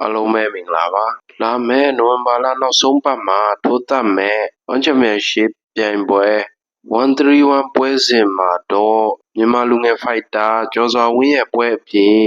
အားလုံးပဲမင်္ဂလာပါလာမယ့်နိုဝင်ဘာလနောက်ဆုံးပတ်မှာထိုးသက်မဲ့ဝမ်ချန်ပီယံရှစ်ပြိုင်ပွဲ131ပွဲစဉ်မှာတော့မြန်မာလူငယ်ဖိုက်တာကျော်စွာဝင်းရဲ့ပွဲအပြင်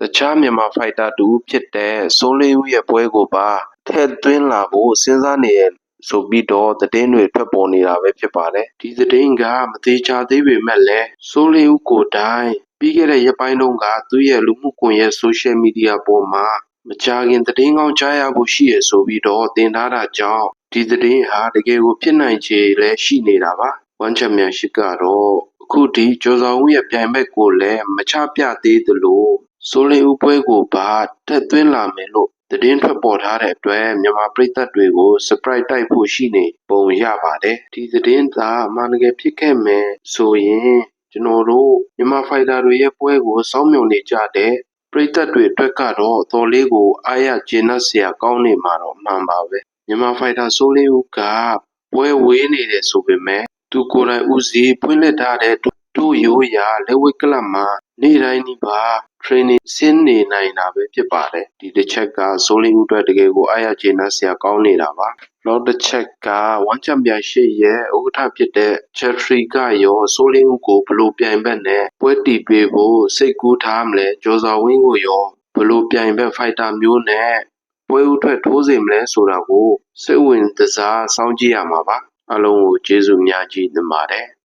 တခြားမြန်မာဖိုက်တာတူဖြစ်တဲ့စိုးလေးဦးရဲ့ပွဲကိုပါထည့်သွင်းလာဖို့စဉ်းစားနေရဆိုပြီးတော့သတင်းတွေထွက်ပေါ်နေတာပဲဖြစ်ပါတယ်ဒီသတင်းကမသေးချာသေးပေမဲ့လည်းစိုးလေးဦးကိုတိုင်ပြီးခဲ့တဲ့ရက်ပိုင်းတုန်းကသူ့ရဲ့လူမှုကွန်ရက်ဆိုရှယ်မီဒီယာပေါ်မှာ မကြာခင်သတင်းကောင်းကြားရဖို့ရှိရဆိုပြီးတော့တင်ထားတာကြောင့်ဒီသတင်းဟာတကယ်ကိုဖြစ်နိုင်ခြေလည်းရှိနေတာပါဝမ်ချန်ပီယံရှစ်ကတော့အခုဒီကျော်ဆောင်ဦးရဲ့ပြိုင်ဘက်ကိုလည်းမချပြသေးသလိုစိုးလင်းဦးပွဲကိုပါတက်သွင်းလာမယ်လို့သတင်းထွက်ပေါ်ထားတဲ့အတွက်မြန်မာပြည်သက်တွေကို surprise တိုက်ဖို့ရှိနေပုံရပါတယ်ဒီသတင်းသာအမှန်တကယ်ဖြစ်ခဲ့မယ်ဆိုရင်ကျွန်တော်တို့မြန်မာဖိုက်တာတွေရဲ့ပွဲကိုစောင့်မျှော်နေကြတဲ့ ပရိသတ်တွေအတွက်ကတော့ အတော်လေးကို အားရကျေနပ်စရာကောင်းနေမှာတော့ အမှန်ပါပဲ မြန်မာဖိုက်တာဆိုးလေးဦးက ပွဲဝေးနေတယ်ဆိုပေမဲ့သူကိုယ်တိုင်ဦးစီးဖွင့်လှစ်ထားတဲ့တို့ရိုးရာ လက်ဝဲကလပ်မှာ နေ့တိုင်းဒီပါ training ဆင်းနေနိုင်တာပဲဖြစ်ပါတယ်ဒီတစ်ချက်ကဆိုးလေးဦးအတွက်တကယ်ကိုအားရကျေနပ်စရာကောင်းနေတာပါနောက်တစ်ချက်ကဝမ်ချန်ပီယံရှစ်ရဲ့ဥက္ကဋ္ဌဖြစ်တဲ့ Jeffrey ကရောဆိုးလင်းဦးကိုဘလို့ပြိုင်ဘက်နဲ့ပွဲတီပေးဖို့စိတ်ကူးထားမလဲကျော်စွာဝင်းကိုရောဘလို့ပြိုင်ဘက်ဖိုက်တာမျိုးနဲ့ပွဲဥထွက်ထိုးစေမလဲဆိုတာကိုစိတ်ဝင်တစားစောင့်ကြည့်ရမှာပါအလုံးကိုကျေးဇူးများကြီးတင်ပါတယ်